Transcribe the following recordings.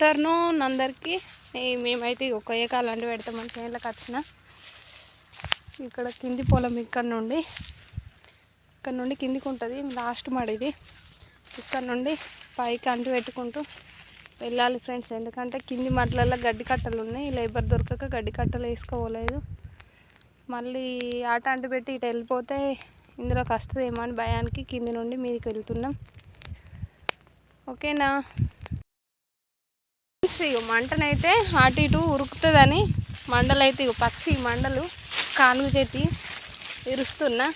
Afternoon అందరికీ మేమైతే ఒక ఏకాలు అంటే పెడతామని చేనులకు వచ్చిన. ఇక్కడ కింది పొలం ఇక్కడ నుండి. ఇక్కడ నుండి కిందికి ఉంటుంది లాస్ట్ మడిది. ఇక్కడ నుండి పైకి అంటు పెట్టుకుంటూ వెళ్ళాలి ఫ్రెండ్స్. ఎందుకంటే కింది మట్లలో గడ్డి కట్టలు ఉన్నాయి లేబర్ దొరకక గడ్డి కట్టలు వేసుకోలేదు. మళ్ళీ ఆట అంటు పెట్టి ఇటు వెళ్ళిపోతే ఇందులోకి వస్తుందేమో అని భయానికి కింది నుండి మీదకి వెళ్తున్నాం. ఓకేనా? ఇగో మంటనైతే అటు ఇటు ఉరుకుతుందని మండలైతే ఇగో పచ్చి మండలు కానుగు చేతి ఇరుస్తున్నా.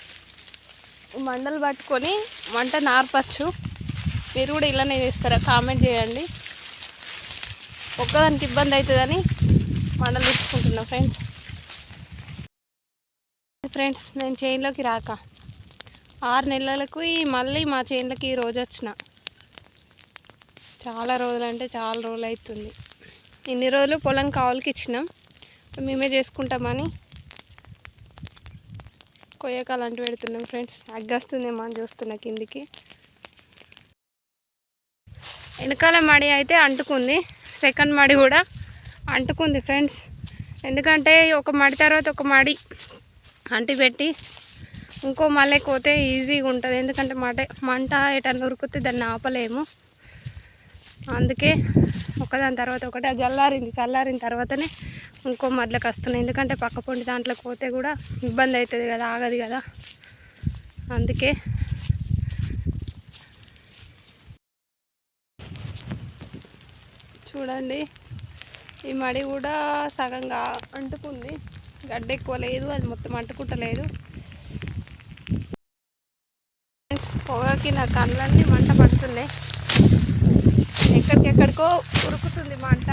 మండలు పట్టుకొని మంట నార్పచ్చు. మీరు కూడా ఇలానే చేస్తారా? కామెంట్ చేయండి. ఒక్కదానికి ఇబ్బంది అవుతుందని మండలు తీసుకుంటున్నా ఫ్రెండ్స్. ఫ్రెండ్స్ నేను చైన్లోకి రాక. ఆరు నెలలకు మళ్ళీ మా చైన్లకి ఈ రోజు వచ్చిన. చాలా రోజులు అంటే చాలా రోజులు అవుతుంది ఇన్ని రోజులు పొలం కావులకి ఇచ్చినాం. మేమే చేసుకుంటామని కొయ్యకాలు అంటూ పెడుతున్నాం ఫ్రెండ్స్. అగ్గొస్తుందేమో అని చూస్తున్నా కిందికి. వెనకాల మడి అయితే అంటుకుంది. సెకండ్ మడి కూడా అంటుకుంది ఫ్రెండ్స్. ఎందుకంటే ఒక మడి తర్వాత ఒక మడి అంటి పెట్టి ఇంకో మళ్ళీ పోతే ఈజీగా ఉంటుంది. ఎందుకంటే మట మంట ఎటన్నా ఉరికితే దాన్ని ఆపలేము. అందుకే ఒకదాని తర్వాత ఒకటి అది చల్లారింది చల్లారిన తర్వాతనే ఇంకో మడ్లకు వస్తున్నాయి. ఎందుకంటే పక్క పొంటి దాంట్లోకి పోతే కూడా ఇబ్బంది అవుతుంది కదా ఆగదు కదా. అందుకే చూడండి ఈ మడి కూడా సగంగా అంటుకుంది. గడ్డ ఎక్కువ లేదు అది మొత్తం అంటుకుంటలేదు. పొగకి నా కళ్ళన్నీ మంట పడుతున్నాయి. ఎక్కడికెక్కడికో ఉరుకుతుంది మంట.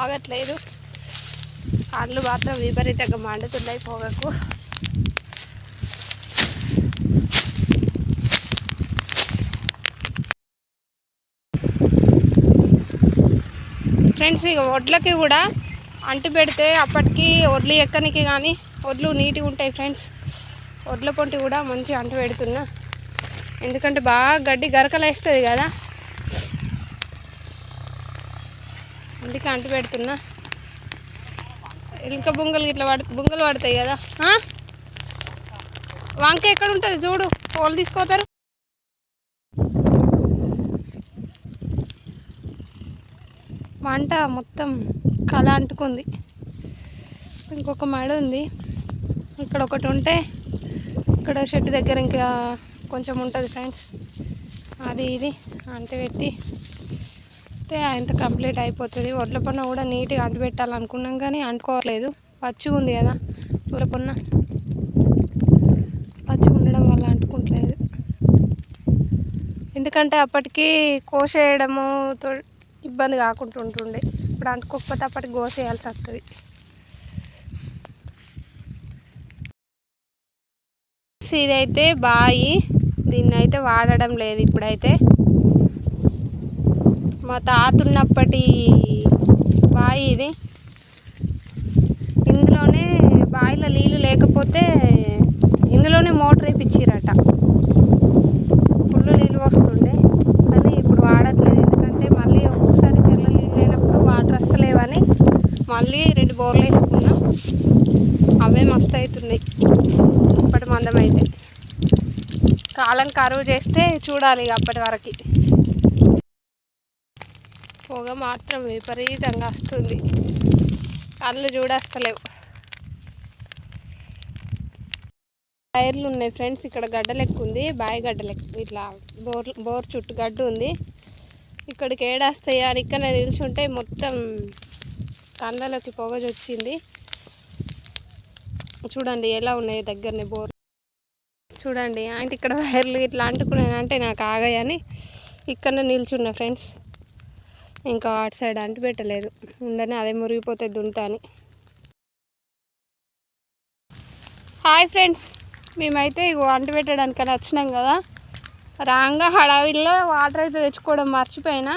ఆగట్లేదు. కాళ్ళు మాత్రం విపరీతంగా మండుతున్నాయి పొగకు. ఫ్రెండ్స్ ఇక వడ్లకి కూడా అంటు పెడితే అప్పటికి వడ్లు ఎక్కనికి కానీ వడ్లు నీట్గా ఉంటాయి ఫ్రెండ్స్. వడ్ల పొంటి కూడా మంచిగా అంటు పెడుతున్నా. ఎందుకంటే బాగా గడ్డి గరకలేస్తుంది కదా. అందుకే అంటు పెడుతున్నా. ఇంకా బొంగలు ఇట్లా పడు బొంగలు పడతాయి కదా. వంక ఎక్కడ ఉంటుంది చూడు పోలు తీసుకోతారు. మంట మొత్తం కళ అంటుకుంది. ఇంకొక మడ ఉంది ఇక్కడ ఒకటి ఉంటే ఇక్కడ చెట్టు దగ్గర ఇంకా కొంచెం ఉంటుంది ఫ్రెండ్స్. అది ఇది అంటు పెట్టి. కంప్లీట్ అయిపోతుంది. వడ్ల పన్న కూడా నీట్గా అంటు పెట్టాలనుకున్నాం కానీ అంటుకోవట్లేదు. పచ్చి ఉంది కదా వడ్ల పన్న. పచ్చి ఉండడం వల్ల అంటుకుంటలేదు. ఎందుకంటే అప్పటికి కోసేయడము ఇబ్బంది కాకుండా ఉంటుండే ఇప్పుడు అంటుకోకపోతే అప్పటికి కోసేయాల్సి వస్తుంది. ఇదైతే బాయి. దీన్ని అయితే వాడడం లేదు ఇప్పుడైతే. మా తాత ఉన్నప్పటి బావి ఇది. ఇందులోనే బావిలో నీళ్ళు లేకపోతే ఇందులోనే మోటర్ వేయించారట ఫుల్ నీళ్ళు వస్తుండే. కానీ ఇప్పుడు వాడట్లేదు. ఎందుకంటే మళ్ళీ ఒక్కొక్కసారి చెర్ల నీళ్ళు లేనప్పుడు వాటర్ వస్తలేవని మళ్ళీ రెండు బోర్లు వేసుకున్నాం. అవే మస్తు అవుతున్నాయి ఇప్పటి మందమైతే. కాలం కరువు చేస్తే చూడాలి ఇక అప్పటి వరకు. పొగ మాత్రం విపరీతంగా వస్తుంది. కళ్ళు చూడస్తలేవు. టైర్లు ఉన్నాయి ఫ్రెండ్స్ ఇక్కడ గడ్డ లెక్క ఉంది బాయి గడ్డ లెక్క. ఇట్లా బోర్ బోర్ చుట్టూ గడ్డ ఉంది. ఇక్కడికి ఏడాస్తాయి అని ఇక్కడ నిల్చుంటే మొత్తం కందలోకి పొగ వచ్చింది చూడండి ఎలా ఉన్నాయి దగ్గరనే బోర్. చూడండి. అంటే ఇక్కడ వైర్లు ఇట్లా అంటుకున్నానంటే నాకు ఆగాయని ఇక్కడ నిల్చున్నా ఫ్రెండ్స్. ఇంకా అటు సైడ్ అంటు పెట్టలేదు ఉండని అదే మురిగిపోతే దుంతా అని. Hi friends. మేమైతే ఇగో అంటు పెట్టడానికి అని వచ్చినాం కదా. రాంగా హడావిల్లో వాటర్ అయితే తెచ్చుకోవడం మర్చిపోయినా.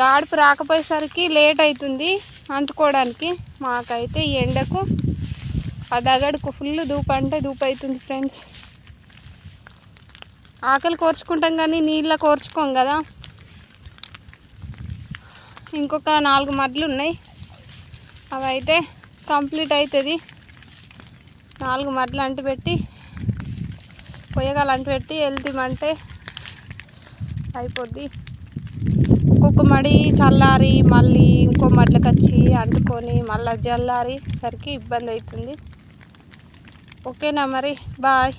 గాడుపు రాకపోయేసరికి లేట్ అవుతుంది అంటుకోవడానికి. మాకైతే ఎండకు ఆ దగడుకు ఫుల్ దూప అంటే దూపు అవుతుంది ఫ్రెండ్స్ ఆకలి కోర్చుకుంటాం కానీ నీళ్ళ కోర్చుకోం కదా. ఇంకొక నాలుగు మడ్లు ఉన్నాయి. అవి అయితే కంప్లీట్ అవుతుంది నాలుగు మడ్లు అంటుపెట్టి పొయ్యగాలు అంటుపెట్టి వెళ్తామంటే అయిపోద్ది. ఒక మడి చల్లారి మళ్ళీ ఇంకో మడ్లకు వచ్చి అంటుకొని మళ్ళీ చల్లారి సరికి ఇబ్బంది అవుతుంది ఓకేనా మరి? బాయ్.